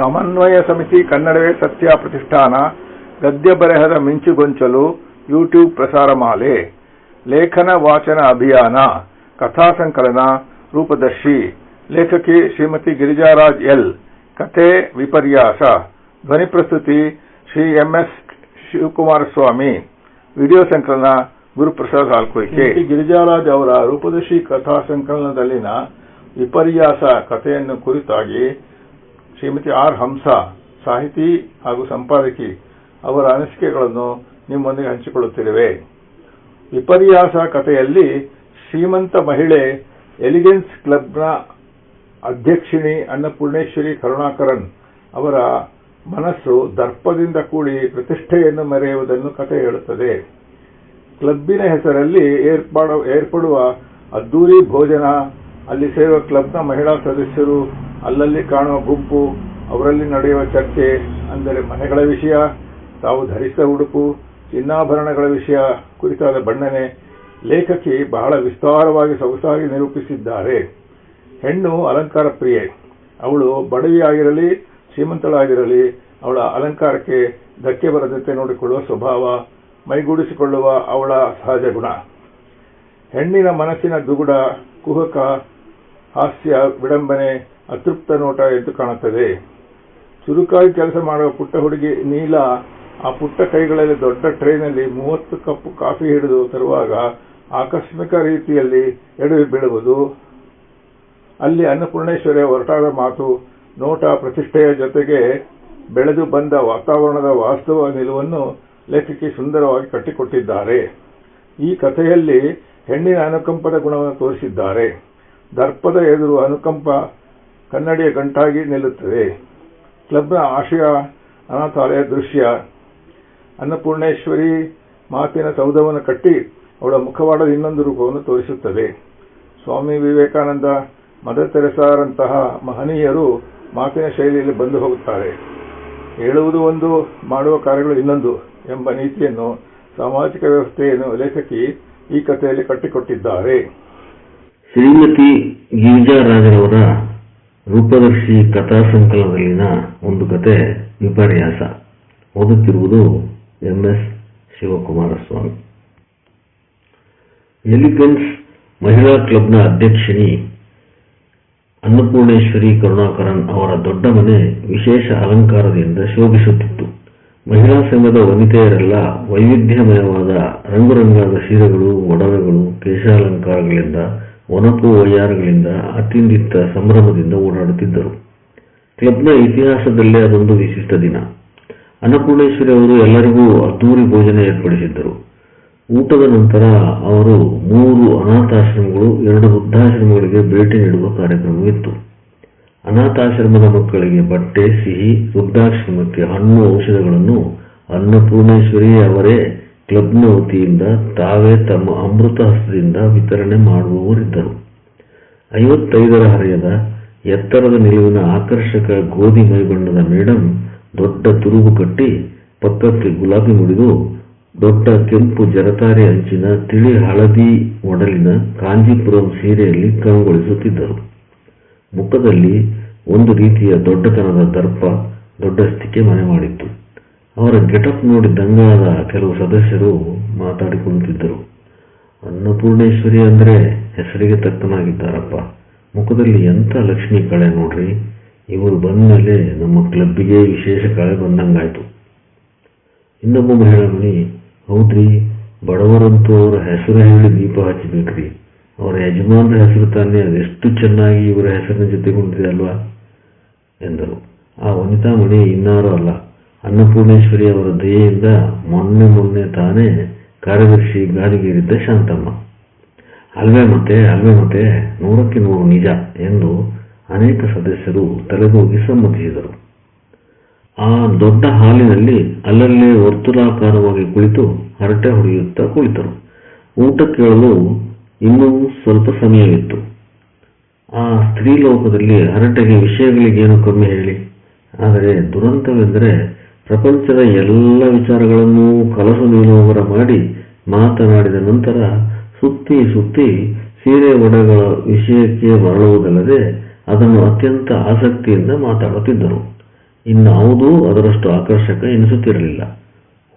ಸಮನ್ವಯ ಸಮಿತಿ ಕನ್ನಡವೇ ಸತ್ಯ ಪ್ರತಿಷ್ಠಾನ, ಗದ್ಯ ಬರೆಹದ ಮಿಂಚುಗೊಂಚಲು ಯೂಟ್ಯೂಬ್ ಪ್ರಸಾರ ಮಾಲೆ, ಲೇಖನ ವಾಚನ ಅಭಿಯಾನ, ಕಥಾ ಸಂಕಲನ, ರೂಪದರ್ಶಿ, ಲೇಖಕಿ ಶ್ರೀಮತಿ ಗಿರಿಜಾರಾಜ್ ಎಲ್, ಕಥೆ ವಿಪರ್ಯಾಸ, ಧ್ವನಿ ಪ್ರಸ್ತುತಿ ಶ್ರೀ ಎಂಎಸ್ ಶಿವಕುಮಾರ ಸ್ವಾಮಿ ವಿಡಿಯೋ ಸಂಕಲನ, ಗುರುಪ್ರಸಾದ್ ಹಾಲ್ಕೊಯ್ಕೆ. ಗಿರಿಜಾರಾಜ್ ಅವರ ರೂಪದರ್ಶಿ ಕಥಾ ಸಂಕಲನದಲ್ಲಿನ ವಿಪರ್ಯಾಸ ಕಥೆಯನ್ನು ಕುರಿತಾಗಿ ಶ್ರೀಮತಿ ಆರ್ ಹಂಸ ಸಾಹಿತಿ ಹಾಗೂ ಸಂಪಾದಕಿ, ಅವರ ಅನಿಸಿಕೆಗಳನ್ನು ನಿಮ್ಮೊಂದಿಗೆ ಹಂಚಿಕೊಳ್ಳುತ್ತಿರುವೆ. ವಿಪರ್ಯಾಸ ಕಥೆಯಲ್ಲಿ ಶ್ರೀಮಂತ ಮಹಿಳೆ ಎಲಿಗೆನ್ಸ್ ಕ್ಲಬ್ನ ಅಧ್ಯಕ್ಷಿಣಿ ಅನ್ನಪೂರ್ಣೇಶ್ವರಿ ಕರುಣಾಕರನ್ ಅವರ ಮನಸ್ಸು ದರ್ಪದಿಂದ ಕೂಡಿ ಪ್ರತಿಷ್ಠೆಯನ್ನು ಮೆರೆಯುವುದನ್ನು ಕಥೆ ಹೇಳುತ್ತದೆ. ಕ್ಲಬ್ಬಿನ ಹೆಸರಲ್ಲಿ ಏರ್ಪಡುವ ಅದ್ದೂರಿ ಭೋಜನ ಅಲ್ಲಿ ಸೇರುವ ಕ್ಲಬ್ನ ಮಹಿಳಾ ಸದಸ್ಯರು, ಅಲ್ಲಲ್ಲಿ ಕಾಣುವ ಗುಂಪು, ಅವರಲ್ಲಿ ನಡೆಯುವ ಚರ್ಚೆ ಅಂದರೆ ಮನೆಗಳ ವಿಷಯ, ತಾವು ಧರಿಸಿದ ಉಡುಪು, ಚಿನ್ನಾಭರಣಗಳ ವಿಷಯ ಕುರಿತಾದ ಬಣ್ಣನೆ, ಲೇಖಕಿ ಬಹಳ ವಿಸ್ತಾರವಾಗಿ ಸೊಗಸಾಗಿ ನಿರೂಪಿಸಿದ್ದಾರೆ. ಹೆಣ್ಣು ಅಲಂಕಾರ ಪ್ರಿಯೆ. ಅವಳು ಬಡವಿಯಾಗಿರಲಿ, ಶ್ರೀಮಂತಳಾಗಿರಲಿ, ಅವಳ ಅಲಂಕಾರಕ್ಕೆ ಧಕ್ಕೆ ಬರದಂತೆ ನೋಡಿಕೊಳ್ಳುವ ಸ್ವಭಾವ, ಮೈಗೂಡಿಸಿಕೊಳ್ಳುವ ಅವಳ ಸಹಜ ಗುಣ. ಹೆಣ್ಣಿನ ಮನಸ್ಸಿನ ದುಗುಡ, ಕುಹಕ ಹಾಸ್ಯ ವಿಡಂಬನೆ ಅತೃಪ್ತ ನೋಟ ಎದ್ದು ಕಾಣುತ್ತದೆ. ಚುರುಕಾಗಿ ಕೆಲಸ ಮಾಡುವ ಪುಟ್ಟ ಹುಡುಗಿ ನೀಲ, ಆ ಪುಟ್ಟ ಕೈಗಳಲ್ಲಿ ದೊಡ್ಡ ಟ್ರೈನಲ್ಲಿ ಮೂವತ್ತು ಕಪ್ ಕಾಫಿ ಹಿಡಿದು ತರುವಾಗ ಆಕಸ್ಮಿಕ ರೀತಿಯಲ್ಲಿ ಎಡವಿ ಬೀಳುವುದು. ಅಲ್ಲಿ ಅನ್ನಪೂರ್ಣೇಶ್ವರಿಯ ಹೊರಟಾದ ಮಾತು, ನೋಟ ಪ್ರತಿಷ್ಠೆಯ ಜೊತೆಗೆ ಬೆಳೆದು ಬಂದ ವಾತಾವರಣದ ವಾಸ್ತವ ನಿಲುವನ್ನು ಲೇಖಕಿ ಸುಂದರವಾಗಿ ಕಟ್ಟಿಕೊಟ್ಟಿದ್ದಾರೆ. ಈ ಕಥೆಯಲ್ಲಿ ಹೆಣ್ಣಿನ ಅನುಕಂಪದ ಗುಣವನ್ನು ತೋರಿಸಿದ್ದಾರೆ. ದರ್ಪದ ಎದುರು ಅನುಕಂಪ ಕನ್ನಡಿಯ ಗಂಟಾಗಿ ನಿಲ್ಲುತ್ತದೆ. ಕ್ಲಬ್ನ ಆಶಯ, ಅನಾಥಾಲಯ ದೃಶ್ಯ. ಅನ್ನಪೂರ್ಣೇಶ್ವರಿ ಮಾತಿನ ಸೌಧವನ್ನು ಕಟ್ಟಿ ಅವಳ ಮುಖವಾಡದ ಇನ್ನೊಂದು ರೂಪವನ್ನು ತೋರಿಸುತ್ತದೆ. ಸ್ವಾಮಿ ವಿವೇಕಾನಂದ, ಮದರ್ ತೆರೆಸಾರಂತಹ ಮಹನೀಯರು ಮಾತಿನ ಶೈಲಿಯಲ್ಲಿ ಬಂದು ಹೋಗುತ್ತಾರೆ. ಹೇಳುವುದು ಒಂದು, ಮಾಡುವ ಕಾರ್ಯಗಳು ಇನ್ನೊಂದು ಎಂಬ ನೀತಿಯನ್ನು ಸಾಮಾಜಿಕ ವ್ಯವಸ್ಥೆಯನ್ನು ಲೇಖಕಿ ಈ ಕಥೆಯಲ್ಲಿ ಕಟ್ಟಿಕೊಟ್ಟಿದ್ದಾರೆ. ಶ್ರೀಮತಿ ಗಿರಿಜಾರಾಜರವರ ರೂಪದರ್ಶಿ ಕಥಾ ಸಂಕಲನದಲ್ಲಿನ ಒಂದು ಕತೆ ವಿಪರ್ಯಾಸ. ಓದುತ್ತಿರುವುದು ಎಂಎಸ್ ಶಿವಕುಮಾರ ಸ್ವಾಮಿ ಎಲಿಫೆನ್ಸ್ ಮಹಿಳಾ ಕ್ಲಬ್ನ ಅಧ್ಯಕ್ಷಿಣಿ ಅನ್ನಪೂರ್ಣೇಶ್ವರಿ ಕರುಣಾಕರನ್ ಅವರ ದೊಡ್ಡ ಮನೆ ವಿಶೇಷ ಅಲಂಕಾರದಿಂದ ಶೋಭಿಸುತ್ತಿತ್ತು. ಮಹಿಳಾ ಸಂಘದ ವನಿತೆಯರೆಲ್ಲ ವೈವಿಧ್ಯಮಯವಾದ ರಂಗುರಂಗಾದ ಸೀರೆಗಳು, ಒಡವೆಗಳು, ಕೇಶಾಲಂಕಾರಗಳಿಂದ ಒನಪು ವಯ್ಯಾರಗಳಿಂದ ಅತಿಂದಿತ್ತ ಸಂಭ್ರಮದಿಂದ ಓಡಾಡುತ್ತಿದ್ದರು. ಕ್ಲಬ್ನ ಇತಿಹಾಸದಲ್ಲೇ ಅದೊಂದು ವಿಶಿಷ್ಟ ದಿನ. ಅನ್ನಪೂರ್ಣೇಶ್ವರಿ ಅವರು ಎಲ್ಲರಿಗೂ ಅದ್ದೂರಿ ಭೋಜನ ಏರ್ಪಡಿಸಿದ್ದರು. ಊಟದ ನಂತರ ಅವರು ಮೂರು ಅನಾಥಾಶ್ರಮಗಳು, ಎರಡು ವೃದ್ಧಾಶ್ರಮಗಳಿಗೆ ಭೇಟಿ ನೀಡುವ ಕಾರ್ಯಕ್ರಮವಿತ್ತು. ಅನಾಥಾಶ್ರಮದ ಮಕ್ಕಳಿಗೆ ಬಟ್ಟೆ, ಸಿಹಿ, ವೃದ್ಧಾಶ್ರಮಕ್ಕೆ ಹಣ್ಣು ಔಷಧಗಳನ್ನು ಅನ್ನಪೂರ್ಣೇಶ್ವರಿ ಅವರೇ ಕ್ಲಬ್ನ ವತಿಯಿಂದ ತಾವೇ ತಮ್ಮ ಅಮೃತ ಹಸ್ತದಿಂದ ವಿತರಣೆ ಮಾಡುವವರಿದ್ದರು. ಐವತ್ತೈದರ ಹರೆಯದ ಎತ್ತರದ ನಿಲುವಿನ ಆಕರ್ಷಕ ಗೋಧಿ ಮೈಬಣ್ಣದ ಮೇಡಮ್ ದೊಡ್ಡ ತುರುಬು ಕಟ್ಟಿ ಪಕ್ಕಕ್ಕೆ ಗುಲಾಬಿ ಮುಡಿದು ದೊಡ್ಡ ಕೆಂಪು ಜರತಾರಿ ಅಂಚಿನ ತಿಳಿ ಹಳದಿ ಒಡಲಿನ ಕಾಂಜಿಪುರಂ ಸೀರೆಯಲ್ಲಿ ಕಂಗೊಳಿಸುತ್ತಿದ್ದರು. ಮುಖದಲ್ಲಿ ಒಂದು ರೀತಿಯ ದೊಡ್ಡತನದ ದರ್ಪ ದೊಡ್ಡಸ್ತಿಕೆ ಮನೆ ಮಾಡಿತ್ತು. ಅವರ ಗೆಟಪ್ ನೋಡಿ ದಂಗಾದ ಕೆಲವು ಸದಸ್ಯರು ಮಾತಾಡಿಕೊಳ್ಳುತ್ತಿದ್ದರು. ಅನ್ನಪೂರ್ಣೇಶ್ವರಿ ಅಂದರೆ ಹೆಸರಿಗೆ ತಕ್ಕನಾಗಿದ್ದಾರಪ್ಪ. ಮುಖದಲ್ಲಿ ಎಂಥ ಲಕ್ಷ್ಮಿ ಕಳೆ ನೋಡ್ರಿ? ಇವರು ಬಂದ ಮೇಲೆ ನಮ್ಮ ಕ್ಲಬ್ಬಿಗೆ ವಿಶೇಷ ಕಳೆ ಬಂದಂಗಾಯಿತು. ಇನ್ನೊಬ್ಬ ಮಹಿಳಾ ಮಣಿ ಹೌದ್ರಿ, ಬಡವರಂತೂ ಅವರ ಹೆಸರು ಹೇಳಿ ದೀಪ ಹಚ್ಚಬೇಕ್ರಿ ಅವರ ಯಜಮಾನರ ಹೆಸರು ತಾನೇ ಅದೆಷ್ಟು ಚೆನ್ನಾಗಿ ಇವರ ಹೆಸರಿನ ಜೊತೆಗೊಂಡಿದೆ ಅಲ್ವಾ? ಎಂದರು. ಆ ವನಿತಾ ಮಣಿ ಇನ್ನಾರು ಅಲ್ಲ. ಅನ್ನಪೂರ್ಣೇಶ್ವರಿ ಅವರ ದಯೆಯಿಂದ ಮೊನ್ನೆ ಮೊನ್ನೆ ತಾನೇ ಕಾರ್ಯದರ್ಶಿ ಗಾದಿಗೇರಿದ್ದ ಶಾಂತಮ್ಮ. ಅಲ್ವೇ ಮತ್ತೆ ಅಲ್ವೇ ಮತ್ತೆ ನೂರಕ್ಕೆ ನೂರು ನಿಜ ಎಂದು ಅನೇಕ ಸದಸ್ಯರು ತಲೆದೂಗಿ ಸಮ್ಮತಿಸಿದರು. ಆ ದೊಡ್ಡ ಹಾಲಿನಲ್ಲಿ ಅಲ್ಲಲ್ಲೇ ವರ್ತುಲಾಕಾರವಾಗಿ ಕುಳಿತು ಹರಟೆ ಹೊಡೆಯುತ್ತಾ ಕುಳಿತರು. ಊಟ ಕೇಳಲು ಇನ್ನೂ ಸ್ವಲ್ಪ ಸಮಯವಿತ್ತು. ಆ ಸ್ತ್ರೀಲೋಕದಲ್ಲಿ ಹರಟೆಗೆ ವಿಷಯಗಳಿಗೇನು ಕಮ್ಮಿ ಹೇಳಿ. ಆದರೆ ದುರಂತವೆಂದರೆ ಪ್ರಪಂಚದ ಎಲ್ಲ ವಿಚಾರಗಳನ್ನೂ ಕಲಸು ನೀಲುವವರ ಮಾಡಿ ಮಾತನಾಡಿದ ನಂತರ ಸುತ್ತಿ ಸುತ್ತಿ ಸೀರೆ ಒಡಗಳ ವಿಷಯಕ್ಕೆ ಮರಳುವುದಲ್ಲದೆ ಅದನ್ನು ಅತ್ಯಂತ ಆಸಕ್ತಿಯಿಂದ ಮಾತಾಡುತ್ತಿದ್ದರು ಇನ್ನಾವುದೂ ಅದರಷ್ಟು ಆಕರ್ಷಕ ಎನಿಸುತ್ತಿರಲಿಲ್ಲ.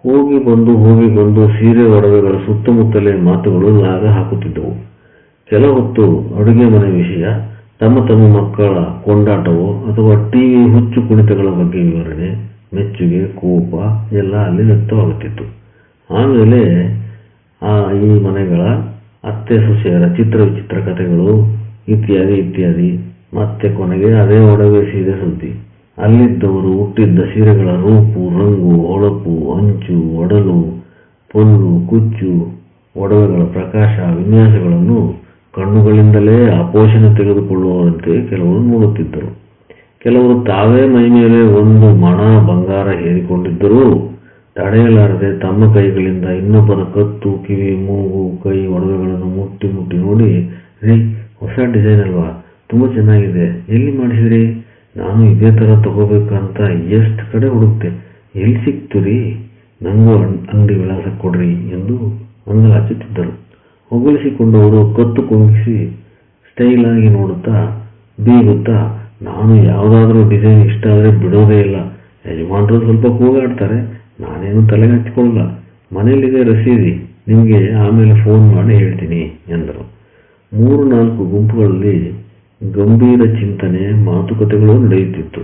ಹೋಗಿ ಬಂದು ಹೋಗಿ ಬಂದು ಸೀರೆ ಒಡವೆಗಳ ಸುತ್ತಮುತ್ತಲೇ ಮಾತುಗಳು ಲಾಗ ಹಾಕುತ್ತಿದ್ದವು. ಕೆಲ ಹೊತ್ತು ಅಡುಗೆ ಮನೆ ವಿಷಯ, ತಮ್ಮ ತಮ್ಮ ಮಕ್ಕಳ ಕೊಂಡಾಟವೋ ಅಥವಾ ಟಿವಿ ಹುಚ್ಚು ಕುಣಿತಗಳ ಬಗ್ಗೆ ವಿವರಣೆ ಮೆಚ್ಚುಗೆ, ಕೋಪ ಎಲ್ಲ ಅಲ್ಲಿ ವ್ಯಕ್ತವಾಗುತ್ತಿತ್ತು ಆಮೇಲೆ ಆ ಈ ಮನೆಗಳ ಅತ್ತೆ, ಸೊಸೆಯರ ಚಿತ್ರ ವಿಚಿತ್ರ ಕಥೆಗಳು, ಇತ್ಯಾದಿ ಇತ್ಯಾದಿ, ಮತ್ತೆ ಕೊನೆಗೆ ಅದೇ ಒಡವೆ ಸೀರೆ ಸುದ್ದಿ. ಅಲ್ಲಿದ್ದವರು ಹುಟ್ಟಿದ್ದ ಸೀರೆಗಳ ರೂಪು, ರಂಗು, ಹೊಳಪು, ಅಂಚು, ಒಡಲು, ಪೊಲ್ಲು, ಕುಚ್ಚು, ಒಡವೆಗಳ ಪ್ರಕಾಶ, ವಿನ್ಯಾಸಗಳನ್ನು ಕಣ್ಣುಗಳಿಂದಲೇ ಅಪೋಷಣ ತೆಗೆದುಕೊಳ್ಳುವಂತೆ ಕೆಲವರು ನೋಡುತ್ತಿದ್ದರು. ಕೆಲವರು ತಾವೇ ಮೈ ಮೇಲೆ ಒಂದು ಮಣ ಬಂಗಾರ ಹೇರಿಕೊಂಡಿದ್ದರೂ ತಡೆಯಲಾರದೆ ತಮ್ಮ ಕೈಗಳಿಂದ ಇನ್ನೊಬ್ಬರ ಕತ್ತು, ಕಿವಿ, ಮೂಗು, ಕೈ, ಒಡವೆಗಳನ್ನು ಮುಟ್ಟಿ ಮುಟ್ಟಿ ನೋಡಿ ರೀ ಹೊಸ ಡಿಸೈನ್ ಅಲ್ವಾ? ತುಂಬ ಚೆನ್ನಾಗಿದೆ. ಎಲ್ಲಿ ಮಾಡಿಸಿರಿ ನಾನು ಇದೇ ಥರ ತಗೋಬೇಕಂತ ಎಷ್ಟು ಕಡೆ ಹುಡುಕ್ತೆ ಎಲ್ಲಿ ಸಿಕ್ತು ರೀ ನನಗೂ ಅಂಗಡಿ ವಿಳಾಸ ಕೊಡ್ರಿ ಎಂದು ಅಂಗಲಾಚುತ್ತಿದ್ದರು ಹೊಗಳಿಸಿಕೊಂಡವರು ಕತ್ತು ಕುಂಗಿಸಿ ಸ್ಟೈಲಾಗಿ ನೋಡುತ್ತಾ ಬೀಗುತ್ತಾ ನಾನು ಯಾವುದಾದ್ರೂ ಡಿಸೈನ್ ಇಷ್ಟ ಆದರೆ ಬಿಡೋದೇ ಇಲ್ಲ. ಯಜಮಾನರು ಸ್ವಲ್ಪ ಕೂಗಾಡ್ತಾರೆ. ನಾನೇನು ತಲೆಗೆ ಹಚ್ಕೊಳ್ಳಲ್ಲ. ಮನೆಯಲ್ಲಿದೆ ರಸೀದಿ. ನಿಮಗೆ ಆಮೇಲೆ ಫೋನ್ ಮಾಡಿ ಹೇಳ್ತೀನಿ ಎಂದರು. ಮೂರು ನಾಲ್ಕು ಗುಂಪುಗಳಲ್ಲಿ ಗಂಭೀರ ಚಿಂತನೆ, ಮಾತುಕತೆಗಳು ನಡೆಯುತ್ತಿತ್ತು.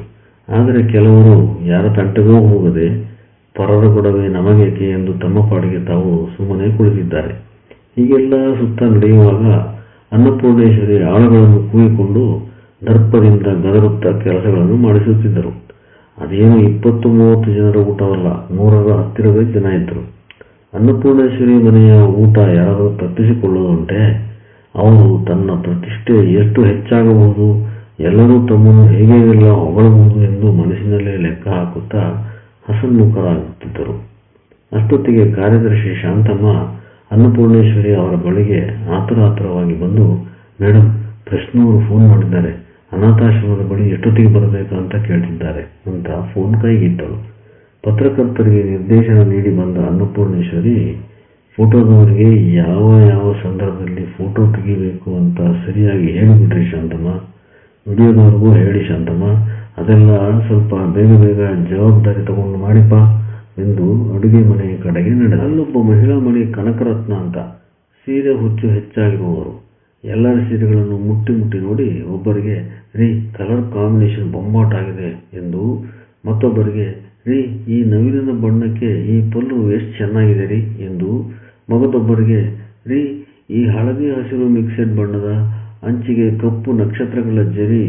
ಆದರೆ ಕೆಲವರು, ಯಾರ ತಂಟೆಗೂ ಹೋಗದೆ ಪರರ ಗೊಡವೆ ನಮಗೇಕೆ? ಎಂದು ತಮ್ಮ ಪಾಡಿಗೆ ತಾವು ಸುಮ್ಮನೆ ಕುಳಿತಿದ್ದಾರೆ. ಹೀಗೆಲ್ಲ ಸುತ್ತ ನಡೆಯುವಾಗ ಅನ್ನಪೂರ್ಣೇಶ್ವರಿ ಆಳುಗಳನ್ನು ಕೂಗಿಕೊಂಡು ದರ್ಪದಿಂದ ಗದರುತ್ತಾ ಕೆಲಸಗಳನ್ನು ಮಾಡಿಸುತ್ತಿದ್ದರು. ಅದೇನು ಇಪ್ಪತ್ತು ಮೂವತ್ತು ಜನರ ಊಟವಲ್ಲ ನೂರರ ಹತ್ತಿರವೇ ಜನ ಇದ್ದರು. ಅನ್ನಪೂರ್ಣೇಶ್ವರಿ ಮನೆಯ ಊಟ ಯಾರಾದರೂ ತಪ್ಪಿಸಿಕೊಳ್ಳುವಂತೆ ಅವನು ತನ್ನ ಪ್ರತಿಷ್ಠೆ ಎಷ್ಟು ಹೆಚ್ಚಾಗಬಹುದು, ಎಲ್ಲರೂ ತಮ್ಮನ್ನು ಹೇಗೆಲ್ಲ ಹೊಗಳಬಹುದು ಎಂದು ಮನಸ್ಸಿನಲ್ಲೇ ಲೆಕ್ಕ ಹಾಕುತ್ತಾ ಹಸನ್ಮುಖರಾಗುತ್ತಿದ್ದರು. ಅಷ್ಟೊತ್ತಿಗೆ ಕಾರ್ಯದರ್ಶಿ ಶಾಂತಮ್ಮ ಅನ್ನಪೂರ್ಣೇಶ್ವರಿ ಅವರ ಬಳಿಗೆ ಆತುರ ಆತುರವಾಗಿ ಬಂದು ಮೇಡಮ್ ಕೃಷ್ಣವರು ಫೋನ್ ಮಾಡಿದ್ದಾರೆ. ಅನಾಥಾಶ್ರಮದ ಬಳಿ ಎಷ್ಟೊತ್ತಿಗೆ ಬರಬೇಕು ಅಂತ ಕೇಳ್ತಿದ್ದಾರೆ. ಅಂತ ಫೋನ್ ಕೈಗಿಟ್ಟಳು. ಪತ್ರಕರ್ತರಿಗೆ ನಿರ್ದೇಶನ ನೀಡಿ ಬಂದ ಅನ್ನಪೂರ್ಣೇಶ್ವರಿ, ಫೋಟೋದವರಿಗೆ ಯಾವ ಯಾವ ಸಂದರ್ಭದಲ್ಲಿ ಫೋಟೋ ತೆಗಿಬೇಕು ಅಂತ ಸರಿಯಾಗಿ ಹೇಳಿಬಿಡ್ರಿ ಶಾಂತಮ್ಮ. ವಿಡಿಯೋದವ್ರಿಗೂ ಹೇಳಿ ಶಾಂತಮ್ಮ. ಅದೆಲ್ಲ ಸ್ವಲ್ಪ ಬೇಗ ಬೇಗ ಜವಾಬ್ದಾರಿ ತಗೊಂಡು ಮಾಡಿಪ್ಪ ಎಂದು ಅಡುಗೆ ಮನೆಯ ಕಡೆಗೆ ನಡೆದ. ಅಲ್ಲೊಬ್ಬ ಮಹಿಳಾ ಮಣಿ ಕನಕರತ್ನ ಅಂತ. ಸೀರೆ ಹುಚ್ಚು ಹೆಚ್ಚಾಗಿರುವವರು. ಎಲ್ಲರ ಸೀರೆಗಳನ್ನು ಮುಟ್ಟಿ ಮುಟ್ಟಿ ನೋಡಿ ಒಬ್ಬರಿಗೆ ರೀ ಕಲರ್ ಕಾಂಬಿನೇಷನ್ ಬೊಂಬಾಟಾಗಿದೆ ಎಂದು ಮತ್ತೊಬ್ಬರಿಗೆ ರೀ ಈ ನವಿಲಿನ ಬಣ್ಣಕ್ಕೆ ಈ ಪಲ್ಲು ಎಷ್ಟು ಚೆನ್ನಾಗಿದೆ ರೀ? ಎಂದು ಮಗದೊಬ್ಬರಿಗೆ ರೀ ಈ ಹಳದಿ ಹಸಿರು ಮಿಕ್ಸೆಡ್ ಬಣ್ಣದ ಅಂಚಿಗೆ ಕಪ್ಪು ನಕ್ಷತ್ರಗಳ ಜರಿ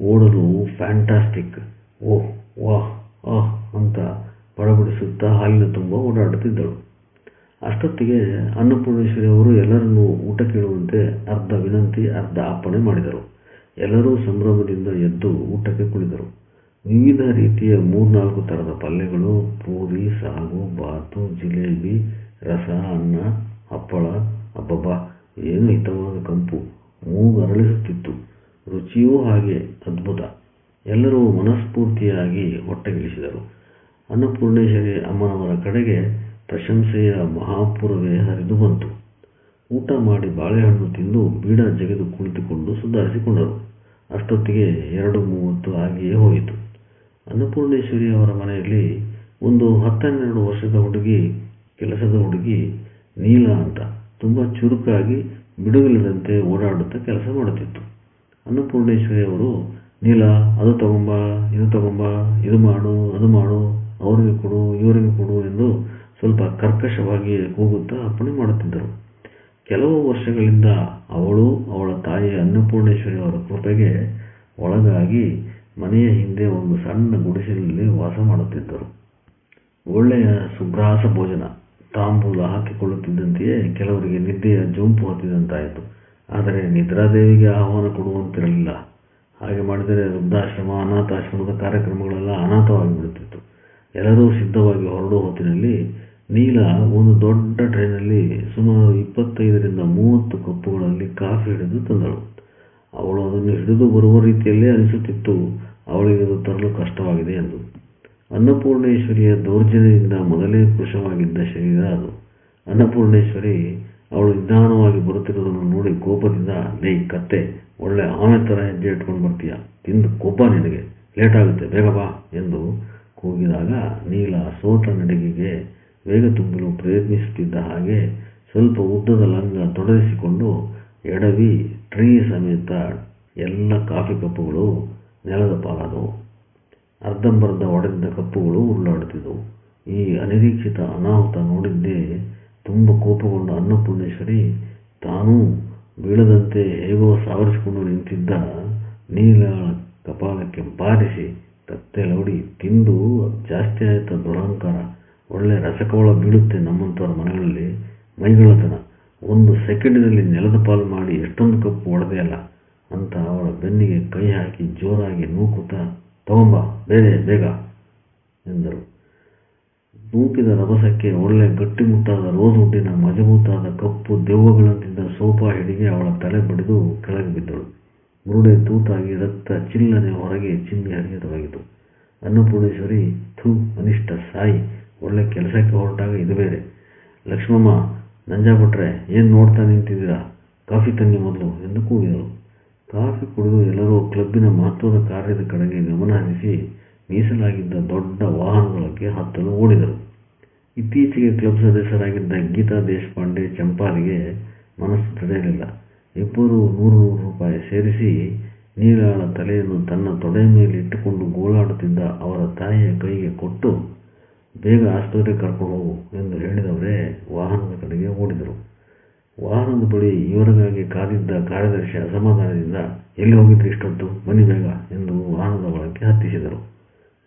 ಓಡಲು ಫ್ಯಾಂಟಾಸ್ಟಿಕ್. ಓಹ್ ವಾಹ್ ಆಹ್ ಅಂತ ಪಡಬಡಿಸುತ್ತಾ ಹಾಲಿನ ತುಂಬ ಓಡಾಡುತ್ತಿದ್ದಳು. ಅಷ್ಟೊತ್ತಿಗೆ ಅನ್ನಪೂರ್ಣೇಶ್ವರಿ ಅವರು ಎಲ್ಲರನ್ನೂ ಊಟ ಕೇಳುವಂತೆ ಅರ್ಧ ವಿನಂತಿ, ಅರ್ಧ ಅಪ್ಪಣೆ ಮಾಡಿದರು. ಎಲ್ಲರೂ ಸಂಭ್ರಮದಿಂದ ಎದ್ದು ಊಟಕ್ಕೆ ಕುಳಿತರು. ವಿವಿಧ ರೀತಿಯ ಮೂರ್ನಾಲ್ಕು ಥರದ ಪಲ್ಯಗಳು, ಪೂರಿ, ಸಾಗು, ಬಾತು, ಜಿಲೇಬಿ, ರಸ, ಅನ್ನ, ಹಪ್ಪಳ, ಅಬ್ಬಬ್ಬಾ, ಏನು ಹಿತವಾದ ಕಂಪು ಮೂಗರಳಿಸುತ್ತಿತ್ತು. ರುಚಿಯೂ ಹಾಗೆ ಅದ್ಭುತ. ಎಲ್ಲರೂ ಮನಸ್ಫೂರ್ತಿಯಾಗಿ ಹೊಟ್ಟೆಗಿಳಿಸಿದರು. ಅನ್ನಪೂರ್ಣೇಶ್ವರಿ ಅಮ್ಮನವರ ಕಡೆಗೆ ಪ್ರಶಂಸೆಯ ಮಹಾಪುರವೇ ಹರಿದು ಬಂತು. ಊಟ ಮಾಡಿ ಬಾಳೆಹಣ್ಣು ತಿಂದು ಬೀಡ ಜಗಿದು ಕುಳಿತುಕೊಂಡು ಸುಧಾರಿಸಿಕೊಂಡರು. ಅಷ್ಟೊತ್ತಿಗೆ ಎರಡು ಮೂವತ್ತು ಆಗಿಯೇ ಹೋಯಿತು. ಅನ್ನಪೂರ್ಣೇಶ್ವರಿ ಅವರ ಮನೆಯಲ್ಲಿ ಒಂದು ಹತ್ತೆರಡು ವರ್ಷದ ಹುಡುಗಿ, ಕೆಲಸದ ಹುಡುಗಿ ನೀಲ ಅಂತ. ತುಂಬ ಚುರುಕಾಗಿ ಬಿಡುವಿಲ್ಲದಂತೆ ಓಡಾಡುತ್ತಾ ಕೆಲಸ ಮಾಡುತ್ತಿತ್ತು. ಅನ್ನಪೂರ್ಣೇಶ್ವರಿ ಅವರು, ನೀಲ, ಅದು ತಗೊಂಬ, ಇದು ತಗೊಂಬ, ಇದು ಮಾಡು, ಅದು ಮಾಡು, ಅವರಿಗೆ ಕೊಡು, ಇವರಿಗೆ ಕೊಡು ಎಂದು ಸ್ವಲ್ಪ ಕರ್ಕಶವಾಗಿ ಕೂಗುತ್ತಾ ಅಪ್ಪಣೆ ಮಾಡುತ್ತಿದ್ದರು. ಕೆಲವು ವರ್ಷಗಳಿಂದ ಅವಳು, ಅವಳ ತಾಯಿ ಅನ್ನಪೂರ್ಣೇಶ್ವರಿ ಅವರ ಕೃಪೆಗೆ ಒಳಗಾಗಿ ಮನೆಯ ಹಿಂದೆ ಒಂದು ಸಣ್ಣ ಗುಡಿಸಲಿನಲ್ಲಿ ವಾಸ ಮಾಡುತ್ತಿದ್ದರು. ಒಳ್ಳೆಯ ಸುಗ್ರಾಸ ಭೋಜನ, ತಾಂಬೂಲ ಹಾಕಿಕೊಳ್ಳುತ್ತಿದ್ದಂತೆಯೇ ಕೆಲವರಿಗೆ ನಿದ್ದೆಯ ಜೊಂಪು ಹತ್ತಿದಂತಾಯಿತು. ಆದರೆ ನಿದ್ರಾದೇವಿಗೆ ಆಹ್ವಾನ ಕೊಡುವಂತಿರಲಿಲ್ಲ. ಹಾಗೆ ಮಾಡಿದರೆ ವೃದ್ಧಾಶ್ರಮ, ಅನಾಥಾಶ್ರಮದ ಕಾರ್ಯಕ್ರಮಗಳೆಲ್ಲ ಅನಾಥವಾಗಿ ಬಿಡುತ್ತಿತ್ತು. ಎಲ್ಲರೂ ಸಿದ್ಧವಾಗಿ ಹೊರಡುವ ಹೊತ್ತಿನಲ್ಲಿ ನೀಲ ಒಂದು ದೊಡ್ಡ ಟ್ರೈನಲ್ಲಿ ಸುಮಾರು ಇಪ್ಪತ್ತೈದರಿಂದ ಮೂವತ್ತು ಕಪ್ಪುಗಳಲ್ಲಿ ಕಾಫಿ ಹಿಡಿದು ತಂದಳು. ಅವಳು ಅದನ್ನು ಹಿಡಿದು ಬರುವ ರೀತಿಯಲ್ಲೇ ಅನಿಸುತ್ತಿತ್ತು. ಅವಳಿಗೆ ಅದು ತರಲು ಕಷ್ಟವಾಗಿದೆ ಎಂದು. ಅನ್ನಪೂರ್ಣೇಶ್ವರಿಯ ದೌರ್ಜನ್ಯದಿಂದ ಮೊದಲೇ ಕೃಶವಾಗಿದ್ದ ಶರೀರ ಅದು. ಅನ್ನಪೂರ್ಣೇಶ್ವರಿ, ಅವಳು ನಿಧಾನವಾಗಿ ಬರುತ್ತಿರುವುದನ್ನು ನೋಡಿ ಕೋಪದಿಂದ ನೈ ಕತ್ತೆ, ಒಳ್ಳೆ ಆಮೆ ಥರ ಹೆಜ್ಜೆ ಇಟ್ಕೊಂಡು ಬರ್ತೀಯ? ತಿಂದು ಕೋಪ ನಿನಗೆ. ಲೇಟ್ ಆಗುತ್ತೆ ಬೇಗ ಬಾ ಎಂದು ಕೂಗಿದಾಗ ನೀಲ ಸೋತ ನಡಿಗೆಗೆ ವೇಗ ತುಂಬಲು ಪ್ರಯತ್ನಿಸುತ್ತಿದ್ದ ಹಾಗೆ ಸ್ವಲ್ಪ ಉದ್ದದ ಲಂಗ ತೊಡಗಿಸಿಕೊಂಡು ಎಡವಿ ಟ್ರೀ ಸಮೇತ ಎಲ್ಲ ಕಾಫಿ ಕಪ್ಪುಗಳು ನೆಲದ ಪಾಲಾದವು. ಅರ್ಧಂಬರ್ಧ ಒಡೆದಿದ್ದ ಕಪ್ಪುಗಳು ಉರುಳಾಡುತ್ತಿದ್ದವು. ಈ ಅನಿರೀಕ್ಷಿತ ಅನಾಹುತ ನೋಡಿದ್ದೇ ತುಂಬ ಕೋಪಗೊಂಡ ಅನ್ನಪೂರ್ಣೇಶ್ವರಿ ತಾನೂ ಬೀಳದಂತೆ ಹೇಗೋ ಸಾವರಿಸಿಕೊಂಡು ನಿಂತಿದ್ದ ನೀಲಾಳ ಕಪಾಲಕ್ಕೆ ಬಾರಿಸಿ ತತ್ತೆ ಲೌಡಿ ತಿಂದು ಜಾಸ್ತಿ ಆಯ್ತ ದುರಹಂಕಾರ ಒಳ್ಳೆ ರಸಕವಳ ಬೀಳುತ್ತೆ ನಮ್ಮಂಥವ್ರ ಮನೆಗಳಲ್ಲಿ. ಮೈಗಳತನ. ಒಂದು ಸೆಕೆಂಡಿನಲ್ಲಿ ನೆಲದ ಪಾಲು ಮಾಡಿ ಎಷ್ಟೊಂದು ಕಪ್ಪು ಅಲ್ಲ. ಅಂತ ಅವಳ ಬೆನ್ನಿಗೆ ಕೈ ಹಾಕಿ ಜೋರಾಗಿ ನೂಕುತ್ತಾ, ತಗೊಂಬ, ಬೇರೆ, ಬೇಗ, ಎಂದರು. ನೂಕಿದ ರಭಸಕ್ಕೆ ಒಳ್ಳೆ ಗಟ್ಟಿಮುಟ್ಟಾದ ರೋಸ್ ವುಡ್ಡಿನ ಮಜಬೂತಾದ ಕಪ್ಪು ದೆವ್ವಗಳಂತಿದ್ದ ಸೋಫಾ ಹಿಡಿಗೆ ಅವಳ ತಲೆ ಬಡಿದು ಕೆಳಗೆ ಬಿದ್ದಳು. ಮುರುಡೆ ತೂತಾಗಿ ರಕ್ತ ಚಿಲ್ಲನೆ ಹೊರಗೆ ಚಿಮ್ಮಿ ಹರಿಯತೊಡಗಿತು. ಅನ್ನಪೂರ್ಣೇಶ್ವರಿ, ಥೂ, ಅನಿಷ್ಟ ಸಾಯಿ ಒಳ್ಳೆ ಕೆಲಸಕ್ಕೆ ಹೊರಟಾಗ ಇದು ಬೇರೆ. ಲಕ್ಷ್ಮಮ್ಮ ನಂಜಾಭಟ್ರೆ ಏನು ನೋಡ್ತಾ ನಿಂತಿದ್ದೀರಾ? ಕಾಫಿ ತನ್ನಿ ಮೊದಲು ಎಂದು ಕೂಗಿದಳು. ಕಾಫಿ ಕುಡಿದು ಎಲ್ಲರೂ ಕ್ಲಬ್ಬಿನ ಮಹತ್ವದ ಕಾರ್ಯದ ಕಡೆಗೆ ಗಮನ ಹರಿಸಿ ಮೀಸಲಾಗಿದ್ದ ದೊಡ್ಡ ವಾಹನಗಳಿಗೆ ಹತ್ತಲು ಓಡಿದರು. ಇತ್ತೀಚೆಗೆ ಕ್ಲಬ್ ಸದಸ್ಯರಾಗಿದ್ದ ಗೀತಾ ದೇಶಪಾಂಡೆ ಚಂಪಾರಿಗೆ ಮನಸ್ಸು ತಡೆಯಲಿಲ್ಲ. ಇಬ್ಬರು ನೂರು ನೂರು ರೂಪಾಯಿ ಸೇರಿಸಿ ನೀಲಾಳ ತಲೆಯನ್ನು ತನ್ನ ತೊಡೆಯ ಮೇಲೆ ಇಟ್ಟುಕೊಂಡು ಗೋಳಾಡುತ್ತಿದ್ದ ಅವರ ತಾಯಿಯ ಕೈಗೆ ಕೊಟ್ಟು ಬೇಗ ಆಸ್ಪತ್ರೆಗೆ ಕರ್ಕೊಂಡು ಹೋಗು ಎಂದು ಹೇಳಿದವರೇ ವಾಹನದ ಕಡೆಗೆ ಓಡಿದರು. ವಾಹನದ ಬಳಿ ಇವರಿಗಾಗಿ ಕಾದಿದ್ದ ಕಾರ್ಯದರ್ಶಿ ಅಸಮಾಧಾನದಿಂದ, ಎಲ್ಲಿ ಹೋಗಿದ್ರಿ ಇಷ್ಟೊತ್ತು? ಬನ್ನಿ ಬೇಗ ಎಂದು ವಾಹನದ ಒಳಕ್ಕೆ ಹತ್ತಿಸಿದರು.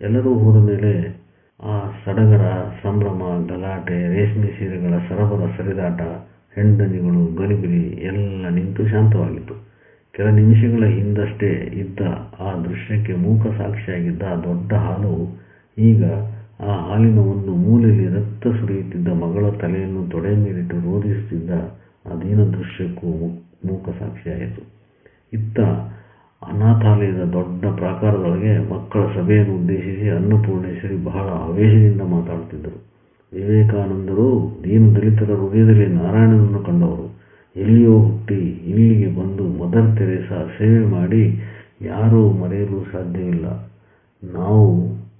ಎಲ್ಲರೂ ಹೋದ ಮೇಲೆ ಆ ಸಡಗರ, ಸಂಭ್ರಮ, ಗಲಾಟೆ, ರೇಷ್ಮೆ ಸೀರೆಗಳ ಸರಬರ, ಸರಿದಾಟ ಹೆಂಡನಿಗಳು ಗಲಿಬಿಲಿ ಎಲ್ಲ ನಿಂತು ಶಾಂತವಾಗಿತ್ತು. ಕೆಲ ನಿಮಿಷಗಳ ಹಿಂದಷ್ಟೇ ಇದ್ದ ಆ ದೃಶ್ಯಕ್ಕೆ ಮೂಕ ಸಾಕ್ಷಿಯಾಗಿದ್ದ ದೊಡ್ಡ ಹಾಲು ಈಗ ಆ ಹಾಲಿನ ಒಂದು ಮೂಲೆಯಲ್ಲಿ ರಕ್ತ ಸುರಿಯುತ್ತಿದ್ದ ಮಗಳ ತಲೆಯನ್ನು ತೊಡೆ ಮೇಲಿಟ್ಟು ರೋಧಿಸುತ್ತಿದ್ದ ದೀನ ದೃಶ್ಯಕ್ಕೂ ಮೂಕ ಸಾಕ್ಷಿಯಾಯಿತು. ಇತ್ತ ಅನಾಥಾಲಯದ ದೊಡ್ಡ ಪ್ರಾಕಾರದೊಳಗೆ ಮಕ್ಕಳ ಸಭೆಯನ್ನು ಉದ್ದೇಶಿಸಿ ಅನ್ನಪೂರ್ಣೇಶ್ವರಿ ಬಹಳ ಆವೇಶದಿಂದ ಮಾತಾಡುತ್ತಿದ್ದರು. ವಿವೇಕಾನಂದರು ದೀನ ದಲಿತರ ಹೃದಯದಲ್ಲಿ ನಾರಾಯಣನನ್ನು ಕಂಡವರು. ಎಲ್ಲಿಯೋ ಹುಟ್ಟಿ, ಇಲ್ಲಿಗೆ ಬಂದು ಮದರ್ ತೆರೇಸಾ ಸೇವೆ ಮಾಡಿ, ಯಾರೂ ಮರೆಯಲು ಸಾಧ್ಯವಿಲ್ಲ. ನಾವು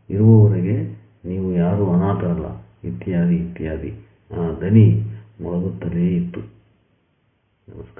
ಇರುವವರೆಗೆ ನೀವು ಯಾರೂ ಅನಾಥರಲ್ಲ. ಇತ್ಯಾದಿ ಇತ್ಯಾದಿ. ಆ ದನಿ ಮೊಳಗುತ್ತಲೇ ಇತ್ತು. ನಮಸ್ಕಾರ.